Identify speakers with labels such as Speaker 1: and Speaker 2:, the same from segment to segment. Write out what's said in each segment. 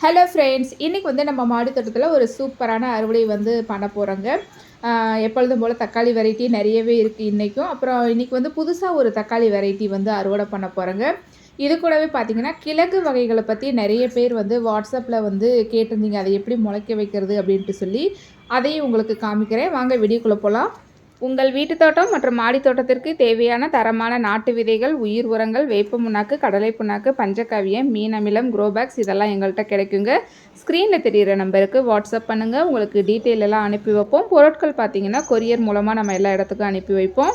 Speaker 1: Hello friends இன்றைக்கி வந்து நம்ம மாடி தோட்டத்தில் ஒரு சூப்பரான அறுவடை வந்து பண்ண போகிறோங்க எப்பொழுதும் போல் தக்காளி வெரைட்டி நிறையவே இருக்குது இன்றைக்கும் அப்புறம் இன்றைக்கி வந்து புதுசாக ஒரு தக்காளி வெரைட்டி வந்து அறுவடை பண்ண போகிறோங்க இது கூடவே பார்த்தீங்கன்னா கிழங்கு வகைகளை பற்றி நிறைய பேர் வந்து வாட்ஸ்அப்பில் வந்து கேட்டிருந்தீங்க. அதை எப்படி முளைக்க வைக்கிறது அப்படின்ட்டு சொல்லி அதையும் உங்களுக்கு காமிக்கிறேன். வாங்க வீடியோக்குள்ளே போகலாம் உங்கள் வீட்டு தோட்டம் மற்றும் மாடி தோட்டத்திற்கு தேவையான தரமான நாட்டு விதைகள் உயிர் உரங்கள் வேப்ப புண்ணாக்கு கடலை புண்ணாக்கு பஞ்சகாவியம் மீன் அமிலம் குரோபேக்ஸ் இதெல்லாம் எங்கள்கிட்ட கிடைக்குங்க. ஸ்க்ரீனில் தெரிகிற நம்பருக்கு வாட்ஸ்அப் பண்ணுங்கள் உங்களுக்கு டீட்டெயில் எல்லாம் அனுப்பி வைப்போம். பொருட்கள் பார்த்தீங்கன்னா கொரியர் மூலமாக நம்ம எல்லா இடத்துக்கும் அனுப்பி வைப்போம்.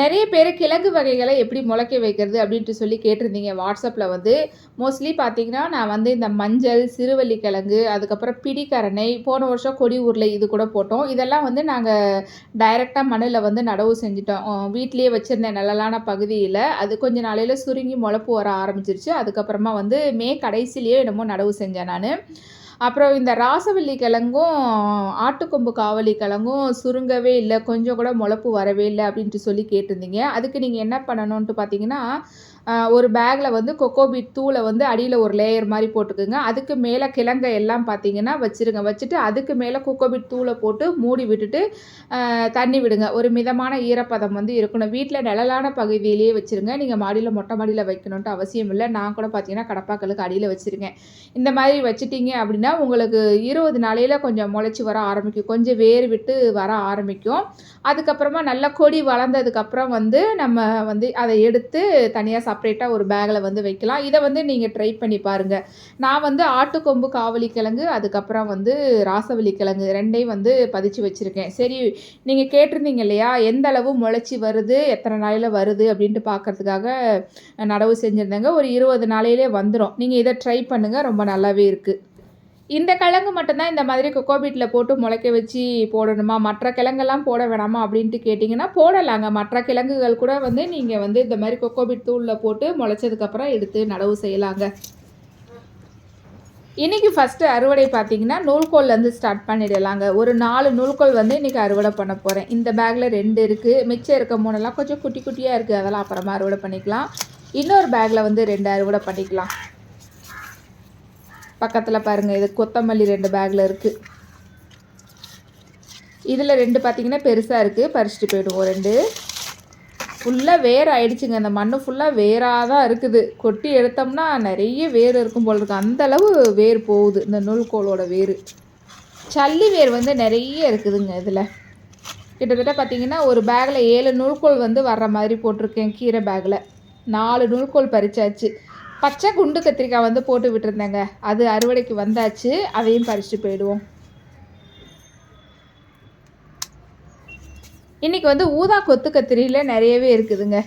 Speaker 1: நிறைய பேர் கிழங்கு வகைகளை எப்படி முளைக்க வைக்கிறது அப்படின்ட்டு சொல்லி கேட்டிருந்தீங்க. வாட்ஸ்அப்பில் வந்து மோஸ்ட்லி பார்த்தீங்கன்னா நான் வந்து இந்த மஞ்சள் சிறுவள்ளி கிழங்கு அதுக்கப்புறம் பிடிக்கரணை போன வருஷம் கொடி உருளை இது கூட போட்டோம். இதெல்லாம் வந்து நாங்கள் டைரெக்டாக மண்ணில் வந்து நடவு செஞ்சிட்டோம். வீட்லேயே வச்சுருந்தேன் நிழலான பகுதியில் அது கொஞ்ச நாளையில் சுருங்கி முளைப்பு வர ஆரம்பிச்சிருச்சு. அதுக்கப்புறமா வந்து மே கடைசிலேயே என்னமோ நடவு செஞ்சேன் நான். அப்புறம் இந்த ராசவல்லி கிழங்கும் ஆட்டுக்கொம்பு காவலி கிழங்கும் சுருங்கவே இல்லை. கொஞ்சம் கூட முளப்பு வரவே இல்லை அப்படின்ட்டு சொல்லி கேட்டிருந்தீங்க. அதுக்கு நீங்கள் என்ன பண்ணணுன்ட்டு பார்த்தீங்கன்னா ஒரு பேக்கில் வந்து கொக்கோபீட் தூளை வந்து அடியில் ஒரு லேயர் மாதிரி போட்டுக்குங்க. அதுக்கு மேலே கிழங்கை எல்லாம் பார்த்தீங்கன்னா வச்சுருங்க. வச்சுட்டு அதுக்கு மேலே கொக்கோபீட் தூளை போட்டு மூடி விட்டுட்டு தண்ணி விடுங்க. ஒரு மிதமான ஈரப்பதம் வந்து இருக்கணும். வீட்டில் நிழலான பகுதியிலேயே வச்சுருங்க. நீங்கள் மாடியில் மொட்டை மாடியில் வைக்கணுன்ட்டு அவசியம் இல்லை. நான் கூட பார்த்தீங்கன்னா கடப்பாக்களுக்கு அடியில் வச்சுருக்கேன். இந்த மாதிரி வச்சுட்டீங்க அப்படின்னா உங்களுக்கு இருபது நாளையில் கொஞ்சம் முளைச்சி வர ஆரம்பிக்கும். கொஞ்சம் வேர் விட்டு வர ஆரம்பிக்கும். அதுக்கப்புறமா நல்லா கொடி வளர்ந்ததுக்கப்புறம் வந்து நம்ம வந்து அதை எடுத்து தனியாக செப்பரேட்டாக ஒரு பேக்கில் வந்து வைக்கலாம். இதை வந்து நீங்கள் ட்ரை பண்ணி பாருங்கள் நான் வந்து ஆட்டுக்கொம்பு காவலி கிழங்கு அதுக்கப்புறம் வந்து ராசவள்ளி கிழங்கு ரெண்டையும் வந்து பதிச்சு வச்சுருக்கேன். சரி நீங்கள் கேட்டிருந்தீங்க இல்லையா? எந்த அளவு முளைச்சி வருது எத்தனை நாளையில் வருது அப்படின்ட்டு பார்க்குறதுக்காக நடவு செஞ்சுருந்தேங்க. ஒரு இருபது நாளையிலே வந்துடும் நீங்கள் இதை ட்ரை பண்ணுங்கள் ரொம்ப நல்லாவே இருக்குது இந்த கிழங்கு மட்டும்தான் இந்த மாதிரி கொக்கோபீட்டில் போட்டு முளைக்க வச்சு போடணுமா? மற்ற கிழங்கெல்லாம் போட வேணாமா? அப்படின்ட்டு கேட்டிங்கன்னா போடலாங்க. மற்ற கிழங்குகள் கூட வந்து நீங்கள் வந்து இந்த மாதிரி கொக்கோபீட் தூளில் போட்டு முளைச்சதுக்கப்புறம் எடுத்து நடவு செய்யலாங்க. இன்றைக்கி ஃபஸ்ட்டு அறுவடை பார்த்தீங்கன்னா நூல்கோல்லேருந்து ஸ்டார்ட் பண்ணிடலாங்க. ஒரு நாலு நூல்கோல் வந்து இன்றைக்கி அறுவடை பண்ண போகிறேன் இந்த பேக்கில் ரெண்டு இருக்குது மிச்சம் இருக்க மூணெல்லாம் கொஞ்சம் குட்டி குட்டியாக இருக்குது அதெல்லாம் அப்புறமா அறுவடை பண்ணிக்கலாம். இன்னொரு பேக்கில் வந்து ரெண்டு அறுவடை பண்ணிக்கலாம். பக்கத்தில் பாருங்கள் இது கொத்தமல்லி ரெண்டு பேக்கில் இருக்குது இதில் ரெண்டு பார்த்திங்கன்னா பெருசாக இருக்குது பறிச்சுட்டு போயிடுவோம் ரெண்டு. ஃபுல்லாக வேர் ஆயிடுச்சுங்க அந்த மண் ஃபுல்லாக வேராக தான் இருக்குது. கொட்டி எடுத்தோம்னா நிறைய வேர் இருக்கும் போல் இருக்குது அந்தளவு வேர் போகுது இந்த நூல்கோலோட வேர். சல்லி வேர் வந்து நிறைய இருக்குதுங்க இதில். கிட்டத்தட்ட பார்த்திங்கன்னா ஒரு பேக்கில் ஏழு நூல்கோல் வந்து வர்ற மாதிரி போட்டிருக்கேன் கீரை பேக்கில் நாலு நூல்கோல் பறிச்சாச்சு. பச்சை குண்டு கத்திரிக்காய் வந்து போட்டு விட்டுருந்தேங்க. அது அறுவடைக்கு வந்தாச்சு. அதையும் பறிச்சுட்டு போயிடுவோம். இன்றைக்கி வந்து ஊதா கொத்து கத்திரியில் நிறையவே இருக்குதுங்க.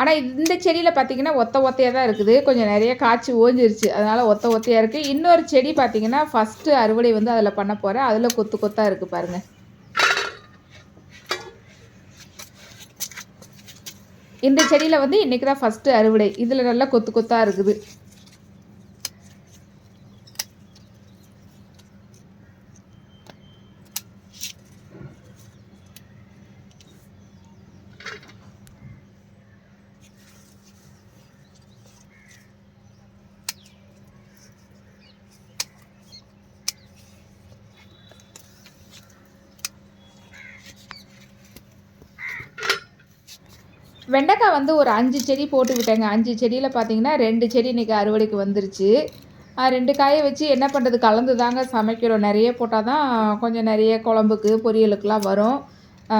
Speaker 1: ஆனால் இந்த செடியில் பார்த்தீங்கன்னா ஒத்த ஒத்தையாக தான் இருக்குது. கொஞ்சம் நிறைய காய்ச்சி ஓஞ்சிருச்சு. அதனால் ஒத்த ஒத்தையாக இருக்குது இன்னொரு செடி பார்த்தீங்கன்னா ஃபஸ்ட்டு அறுவடை வந்து அதில் பண்ண போகிறேன் அதில் கொத்து கொத்தாக இருக்குது பாருங்கள் இந்த செடியில் வந்து இன்றைக்கி தான் ஃபஸ்ட்டு அறுவடை. இதில் நல்லா கொத்து கொத்தாக இருக்குது. வெண்டைக்காய் வந்து ஒரு அஞ்சு செடி போட்டு விட்டேங்க. அஞ்சு செடியில் பார்த்தீங்கன்னா ரெண்டு செடி இன்றைக்கி அறுவடைக்கு வந்துருச்சு. ரெண்டு காயை வச்சு என்ன பண்ணுறது கலந்து தாங்க சமைக்கிறோம். நிறைய போட்டால் தான் கொஞ்சம் நிறைய குழம்புக்கு பொரியலுக்கெலாம் வரும்.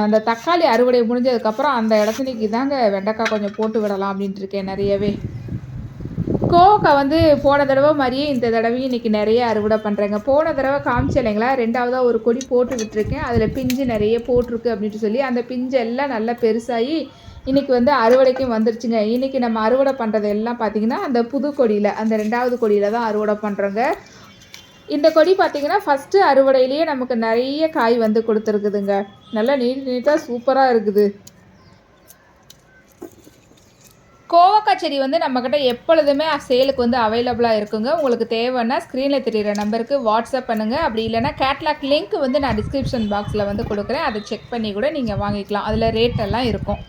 Speaker 1: அந்த தக்காளி அறுவடை முடிஞ்சதுக்கப்புறம் அந்த இடத்துலைக்கு தாங்க வெண்டைக்காய் கொஞ்சம் போட்டு விடலாம் அப்படின்ட்டு இருக்கேன் நிறையவே. கோவக்காய் வந்து போன தடவை மாதிரியே இந்த தடவையும் இன்றைக்கி நிறைய அறுவடை பண்ணுறேங்க போன தடவை காமிச்சு இல்லைங்களா? ரெண்டாவதாக ஒரு கொடி போட்டு விட்டுருக்கேன். அதில் பிஞ்சு நிறைய போட்டிருக்கு அப்படின்ட்டு சொல்லி அந்த பிஞ்சு எல்லாம் நல்லா பெருசாகி இன்றைக்கி வந்து அறுவடைக்கும் வந்துருச்சுங்க. இன்றைக்கி நம்ம அறுவடை பண்ணுறது எல்லாம் பார்த்திங்கன்னா அந்த புது கொடியில் அந்த ரெண்டாவது கொடியில் தான் அறுவடை பண்ணுறோங்க இந்த கொடி பார்த்திங்கன்னா ஃபஸ்ட்டு அறுவடையிலேயே நமக்கு நிறைய காய் வந்து கொடுத்துருக்குதுங்க. நல்லா நீட் நீட்டாக சூப்பராக இருக்குது. கோவக்காய் செடி வந்து நம்மக்கிட்ட எப்பொழுதுமே சேலுக்கு வந்து அவைலபிளாக இருக்குங்க. உங்களுக்கு தேவைன்னா ஸ்க்ரீனில் தெரிகிற நம்பருக்கு வாட்ஸ்அப் பண்ணுங்கள் அப்படி இல்லைனா கேட்லாக் லிங்க் வந்து நான் டிஸ்கிரிப்ஷன் பாக்ஸில் வந்து கொடுக்குறேன். அதை செக் பண்ணி கூட நீங்கள் வாங்கிக்கலாம். அதில் ரேட்டெல்லாம் இருக்கும்.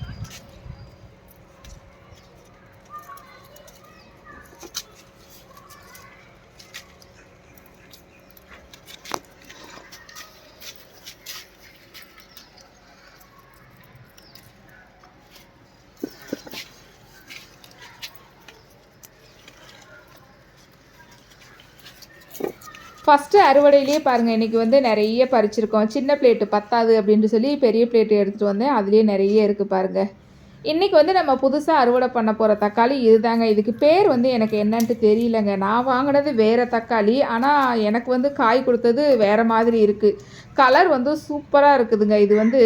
Speaker 1: ஃபஸ்ட்டு அறுவடையிலேயே பாருங்கள் இன்றைக்கி வந்து நிறைய பறிச்சிருக்கோம். சின்ன பிளேட்டு பத்தாது அப்படின்ட்டு சொல்லி பெரிய பிளேட்டு எடுத்துகிட்டு வந்தேன். அதுலேயே நிறைய இருக்குது பாருங்கள் இன்றைக்கி வந்து நம்ம புதுசாக அறுவடை பண்ண போகிற தக்காளி இதுதாங்க. இதுக்கு பேர் வந்து எனக்கு என்னன்ட்டு தெரியலங்க. நான் வாங்கினது வேறு தக்காளி. ஆனால் எனக்கு வந்து காய் கொடுத்தது வேறு மாதிரி இருக்குது கலர் வந்து சூப்பராக இருக்குதுங்க. இது வந்து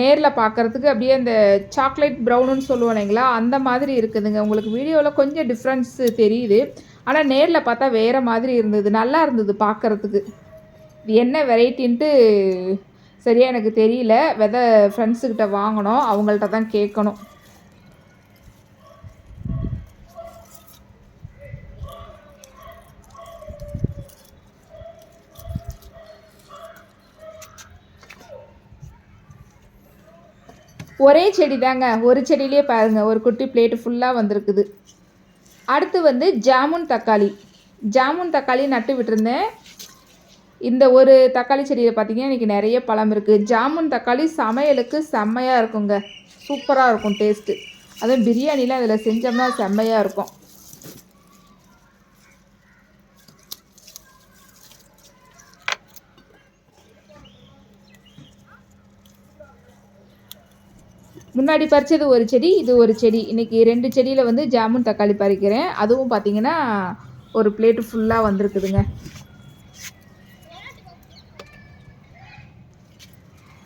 Speaker 1: நேரில் பார்க்குறதுக்கு அப்படியே அந்த சாக்லேட் ப்ரௌனுன்னு சொல்லுவோம் இல்லைங்களா? அந்த மாதிரி இருக்குதுங்க. உங்களுக்கு வீடியோவில் கொஞ்சம் டிஃப்ரென்ஸ் தெரியுது. ஆனால் நேரில் பார்த்தா வேறு மாதிரி இருந்தது. நல்லா இருந்தது பார்க்குறதுக்கு இது என்ன வெரைட்டின்ட்டு சரியாக எனக்கு தெரியல. வெதை ஃப்ரெண்ட்ஸுக்கிட்ட வாங்கணும். அவங்கள்ட்ட தான் கேட்கணும். ஒரே செடி தாங்க. ஒரு செடியிலே பாருங்கள் ஒரு குட்டி பிளேட்டு ஃபுல்லாக வந்திருக்குது. அடுத்து வந்து ஜாமுன் தக்காளி. ஜாமுன் தக்காளி நட்டு விட்டுருந்தேன். இந்த ஒரு தக்காளி செடியில் பார்த்தீங்கன்னா இன்றைக்கி நிறைய பழம் இருக்குது ஜாமுன் தக்காளி சமையலுக்கு செம்மையாக இருக்குங்க. சூப்பராக இருக்கும் டேஸ்ட்டு. அதுவும் பிரியாணிலாம் அதில் செஞ்சோம்னா செம்மையாக இருக்கும். முன்னாடி பறித்தது ஒரு செடி இது ஒரு செடி. இன்றைக்கி ரெண்டு செடியில் வந்து ஜாமுன் தக்காளி பறிக்கிறேன். அதுவும் பார்த்திங்கன்னா ஒரு பிளேட்டு ஃபுல்லாக வந்திருக்குதுங்க.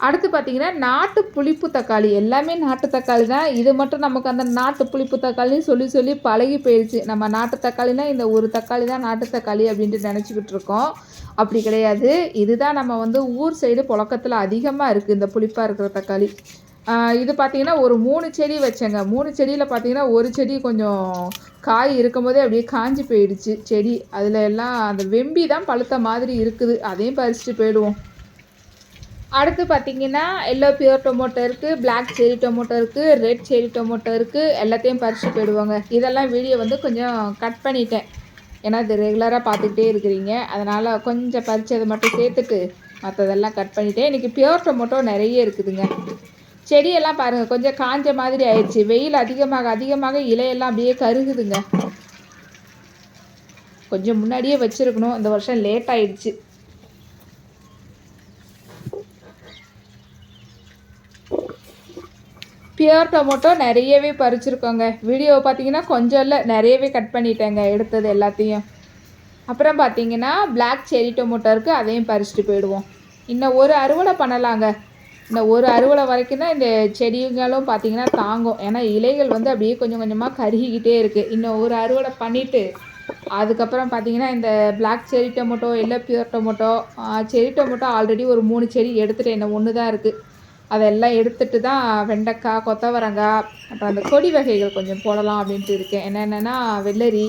Speaker 1: அடுத்து பார்த்தீங்கன்னா நாட்டு புளிப்பு தக்காளி. எல்லாமே நாட்டு தக்காளி தான். இது மட்டும் நமக்கு அந்த நாட்டு புளிப்பு தக்காளின்னு சொல்லி சொல்லி பழகி போயிடுச்சு நம்ம நாட்டு தக்காளினா இந்த ஒரு தக்காளி தான் நாட்டு தக்காளி அப்படின்ட்டு நினச்சிக்கிட்டு இருக்கோம். அப்படி கிடையாது. இதுதான் நம்ம வந்து ஊர் சைடு புழக்கத்தில் அதிகமாக இருக்குது இந்த புளிப்பாக இருக்கிற தக்காளி. இது பார்த்திங்கன்னா ஒரு மூணு செடி வச்சேங்க. மூணு செடியில் பார்த்தீங்கன்னா ஒரு செடி கொஞ்சம் காய் இருக்கும் போதே அப்படியே காஞ்சி போயிடுச்சு செடி. அதில் எல்லாம் அந்த வெம்பி தான் பழுத்த மாதிரி இருக்குது. அதையும் பறிச்சுட்டு போயிடுவோம். அடுத்து பார்த்தீங்கன்னா எல்லோ பியூர் டொமோட்டோ இருக்குது பிளாக் செரி டொமோட்டோ இருக்குது ரெட் செரி டொமோட்டோ இருக்குது எல்லாத்தையும் பறிச்சுட்டு போயிடுவாங்க. இதெல்லாம் வீடியோ வந்து கொஞ்சம் கட் பண்ணிட்டேன். ஏன்னா இது ரெகுலராக பார்த்துக்கிட்டே இருக்கிறீங்க. அதனால் கொஞ்சம் பறிச்சதை மட்டும் சேர்த்துட்டு மற்றதெல்லாம் கட் பண்ணிட்டேன். இன்றைக்கி பியூர் டொமோட்டோ நிறைய இருக்குதுங்க. செடியெல்லாம் பாருங்கள் கொஞ்சம் காஞ்ச மாதிரி ஆயிடுச்சு. வெயில் அதிகமாக அதிகமாக இலையெல்லாம் அப்படியே கருகுதுங்க. கொஞ்சம் முன்னாடியே வச்சுருக்கணும். இந்த வருஷம் லேட் ஆயிடுச்சு. பியூர் டொமோட்டோ நிறையவே பறிச்சிருக்கோங்க. வீடியோவை பார்த்தீங்கன்னா கொஞ்சம் இல்லை நிறையவே கட் பண்ணிட்டேங்க எடுத்தது எல்லாத்தையும். அப்புறம் பார்த்தீங்கன்னா பிளாக் செரி டொமோட்டோ இருக்குது அதையும் பறிச்சுட்டு போயிடுவோம். இன்னும் ஒரு அறுவடை பண்ணலாங்க. இந்த ஒரு அறுவடை வரைக்கும் தான் இந்த செடிகளும் பார்த்திங்கன்னா தாங்கும். ஏன்னா இலைகள் வந்து அப்படியே கொஞ்சம் கொஞ்சமாக கருகிக்கிட்டே இருக்குது இன்னும் ஒரு அறுவடை பண்ணிவிட்டு அதுக்கப்புறம் பார்த்திங்கன்னா இந்த பிளாக் செரி டொமோட்டோ இல்லை pear tomato cherry tomato already ஒரு மூணு செடி எடுத்துகிட்டு என்ன ஒன்று தான் இருக்குது அதெல்லாம் எடுத்துகிட்டு தான் வெண்டைக்காய் கொத்தவரங்காய் அப்புறம் அந்த கொடி வகைகள் கொஞ்சம் போடலாம் அப்படின்ட்டு இருக்கேன். என்னென்னா வெள்ளரி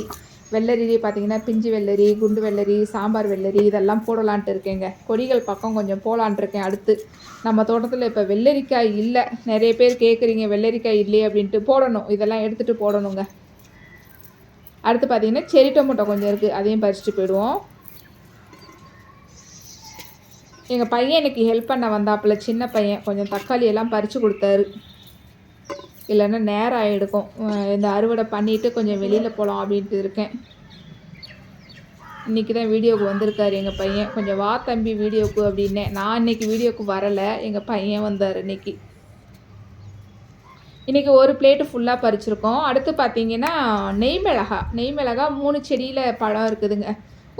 Speaker 1: வெள்ளரிலே பார்த்தீங்கன்னா பிஞ்சு வெள்ளரி குண்டு வெள்ளரி சாம்பார் வெள்ளரி இதெல்லாம் போடலான்ட்டு இருக்கேங்க. கொடிகள் பக்கம் கொஞ்சம் போகலான்ட்டு இருக்கேன் அடுத்து. நம்ம தோட்டத்தில் இப்போ வெள்ளரிக்காய் இல்லை. நிறைய பேர் கேட்குறீங்க வெள்ளரிக்காய் இல்லையே அப்படின்ட்டு போடணும். இதெல்லாம் எடுத்துகிட்டு போடணுங்க. அடுத்து பார்த்தீங்கன்னா செரி டொமேட்டோ கொஞ்சம் இருக்குது அதையும் பறிச்சுட்டு போயிடுவோம். எங்கள் பையன் எனக்கு ஹெல்ப் பண்ண வந்தாப்புல சின்ன பையன் கொஞ்சம் தக்காளி எல்லாம் பறித்து கொடுத்தாரு. இல்லைன்னா நேரம் ஆகிடுக்கும். இந்த அறுவடை பண்ணிவிட்டு கொஞ்சம் வெளியில் போகலாம் அப்படின்ட்டு இருக்கேன். இன்றைக்கி தான் வீடியோவுக்கு வந்திருக்காரு எங்கள் பையன். கொஞ்சம் வா தம்பி வீடியோவுக்கு அப்படின்னேன். நான் இன்றைக்கி வீடியோவுக்கு வரலை. எங்கள் பையன் வந்தார் இன்றைக்கி இன்றைக்கி ஒரு பிளேட்டு ஃபுல்லாக பறிச்சிருக்கோம். அடுத்து பார்த்தீங்கன்னா நெய் மிளகா. நெய் மிளகா மூணு செடியில் பழம் இருக்குதுங்க.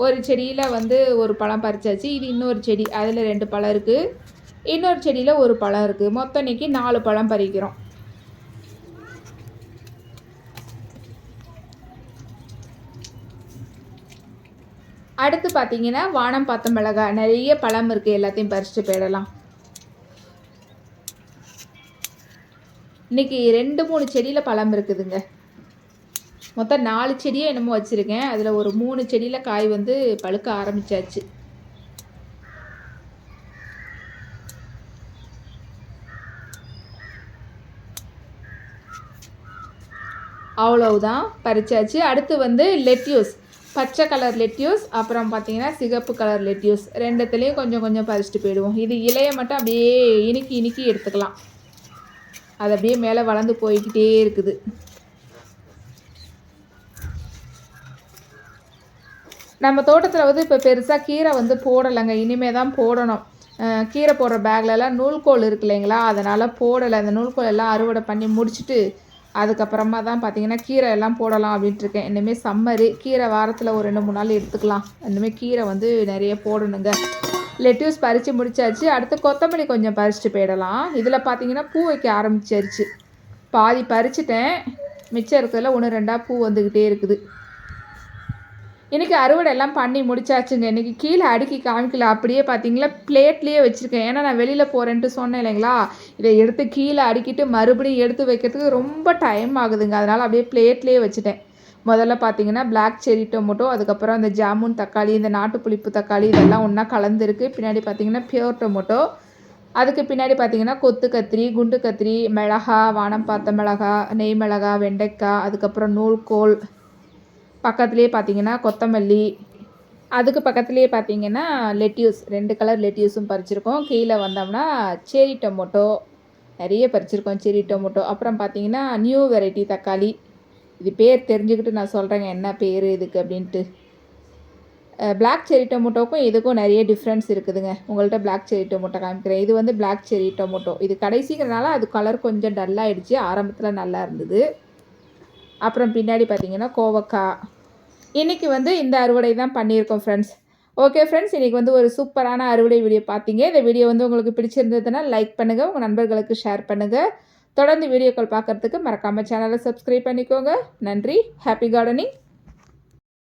Speaker 1: ஒரு செடியில் வந்து ஒரு பழம் பறிச்சாச்சு. இது இன்னொரு செடி. அதில் ரெண்டு பழம் இருக்குது இன்னொரு செடியில் ஒரு பழம் இருக்குது மொத்தம் இன்றைக்கி நாலு பழம் பறிக்கிறோம். அடுத்து பார்த்தீங்கன்னா வானம் பார்த்த மிளகா நிறைய பழம் இருக்குது எல்லாத்தையும் பறிச்சுட்டு போயிடலாம். இன்றைக்கி ரெண்டு மூணு செடியில் பழம் இருக்குதுங்க. மொத்தம் நாலு செடியே என்னமோ வச்சுருக்கேன். அதில் ஒரு மூணு செடியில் காய் வந்து பழுக்க ஆரம்பித்தாச்சு அவ்வளவுதான் பறிச்சாச்சு. அடுத்து வந்து லெட்யூஸ். பச்சை கலர் லெட்யூஸ் அப்புறம் பார்த்தீங்கன்னா சிகப்பு கலர் லெட்யூஸ். ரெண்டுத்துலேயும் கொஞ்சம் கொஞ்சம் பறிச்சுட்டு போயிடுவோம். இது இலையை மட்டும் அப்படியே இனிக்கி இனிக்கி எடுத்துக்கலாம். அது அப்படியே மேலே வளர்ந்து போய்கிட்டே இருக்குது. நம்ம தோட்டத்தில் வந்து இப்போ பெருசாக கீரை வந்து போடலைங்க. இனிமே தான் போடணும். கீரை போடுற பேக்லலாம் நூல்கோல் இருக்கு இல்லைங்களா? அதனால் போடலை. அந்த நூல்கோல் எல்லாம் அறுவடை பண்ணி முடிச்சுட்டு அதுக்கப்புறமா தான் பார்த்தீங்கன்னா கீரை எல்லாம் போடலாம் அப்படின்ட்டு இருக்கேன். இனிமேல் சம்மரு கீரை வாரத்தில் ஒரு ரெண்டு மூணு நாள் எடுத்துக்கலாம். இனிமேல் கீரை வந்து நிறைய போடணுங்க. லெட்யூஸ் பறித்து முடிச்சாச்சு. அடுத்து கொத்தமல்லி கொஞ்சம் பறிச்சுட்டு போயிடலாம். இதில் பார்த்தீங்கன்னா பூ வைக்க ஆரம்பிச்சிருச்சு பாதி பறிச்சிட்டேன். மிச்சம் இருக்கிறதுல ஒன்று ரெண்டாக பூ வந்துக்கிட்டே இருக்குது. இன்றைக்கி அறுவடை எல்லாம் பண்ணி முடிச்சாச்சுங்க. இன்றைக்கி கீழே அடுக்கி காமிக்கல. அப்படியே பார்த்தீங்களா பிளேட்லேயே வச்சுருக்கேன். ஏன்னா நான் வெளியில் போகிறேன்ட்டு சொன்னேன் இல்லைங்களா? இதை எடுத்து கீழே அடுக்கிட்டு மறுபடியும் எடுத்து வைக்கிறதுக்கு ரொம்ப டைம் ஆகுதுங்க. அதனால் அப்படியே பிளேட்லேயே வச்சுட்டேன். முதல்ல பார்த்தீங்கன்னா பிளாக் செரி டொமேட்டோ அதுக்கப்புறம் அந்த ஜாமுன் தக்காளி இந்த நாட்டு புளிப்பு தக்காளி இதெல்லாம் ஒன்றா கலந்துருக்கு. பின்னாடி பார்த்தீங்கன்னா பியூர் டொமேட்டோ அதுக்கு பின்னாடி பார்த்தீங்கன்னா கொத்து கத்திரி குண்டு கத்திரி மிளகா வானம் பார்த்த மிளகா நெய் மிளகா வெண்டைக்காய் அதுக்கப்புறம் நூல்கோல் பக்கத்துலேயே பார்த்தீங்கன்னா கொத்தமல்லி அதுக்கு பக்கத்துலேயே பார்த்தீங்கன்னா லெட்யூஸ் ரெண்டு கலர் லெட்யூஸும் பறிச்சிருக்கோம். கீழே வந்தோம்னா செரி டொமோட்டோ நிறைய பறிச்சிருக்கோம் செரி டொமோட்டோ அப்புறம் பார்த்தீங்கன்னா நியூ வெரைட்டி தக்காளி. இது பேர் தெரிஞ்சுக்கிட்டு நான் சொல்கிறேங்க என்ன பேர் இதுக்கு அப்படின்ட்டு. பிளாக் செரி டொமோட்டோக்கும் இதுக்கும் நிறைய டிஃப்ரென்ஸ் இருக்குதுங்க. உங்கள்கிட்ட பிளாக் செரி டொமோட்டோ காமிக்கிறேன். இது வந்து பிளாக் செரி டொமோட்டோ இது கடைசிங்கிறனால அது கலர் கொஞ்சம் டல்லாகிடுச்சு ஆரம்பத்தில் நல்லா இருந்தது. அப்புறம் பின்னாடி பார்த்தீங்கன்னா கோவக்காய். இன்றைக்கி வந்து இந்த அறுவடை தான் பண்ணியிருக்கோம் ஃப்ரெண்ட்ஸ் ஓகே ஃப்ரெண்ட்ஸ் இன்றைக்கி வந்து ஒரு சூப்பரான அறுவடை வீடியோ பார்த்தீங்க. இந்த வீடியோ வந்து உங்களுக்கு பிடிச்சிருந்ததுன்னா லைக் பண்ணுங்கள் உங்கள் நண்பர்களுக்கு ஷேர் பண்ணுங்கள் தொடர்ந்து வீடியோக்கள் பார்க்குறதுக்கு மறக்காமல் சேனலை சப்ஸ்கிரைப் பண்ணிக்கோங்க. நன்றி ஹாப்பி கார்டனிங்